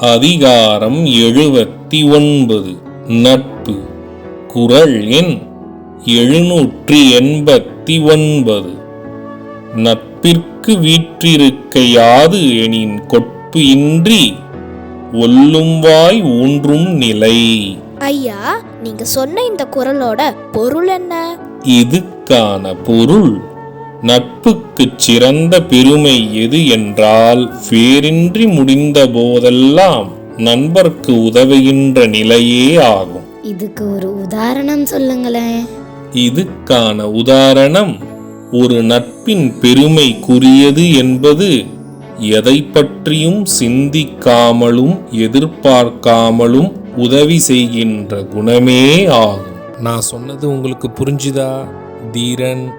அதிகாரம் எழுபத்தி ஒன்பது. நட்பு. குரல் எண் எழுநூற்றி எண்பத்தி ஒன்பது. நட்பிற்கு வீற்றிருக்கையாது எனின் கொட்பு இன்றி ஒல்லும் வாய் ஊன்றும் நிலை. ஐயா நீங்க சொன்ன இந்த குரலோட பொருள் என்ன? இதுக்கான பொருள் நட்புக்குச் சிறந்த பெருமை எது என்றால் வேறின்றி முடிந்த போதெல்லாம் நண்பர்க்கு உதவுகின்ற நிலையே ஆகும். இதுக்கு ஒரு உதாரணம் சொல்லுங்களேன். இதுக்கான உதாரணம் ஒரு நட்பின் பெருமைக்குரியது என்பது எதை பற்றியும் சிந்திக்காமலும் எதிர்பார்க்காமலும் உதவி செய்கின்ற குணமே ஆகும். நான் சொன்னது உங்களுக்கு புரிஞ்சுதா? தீரன்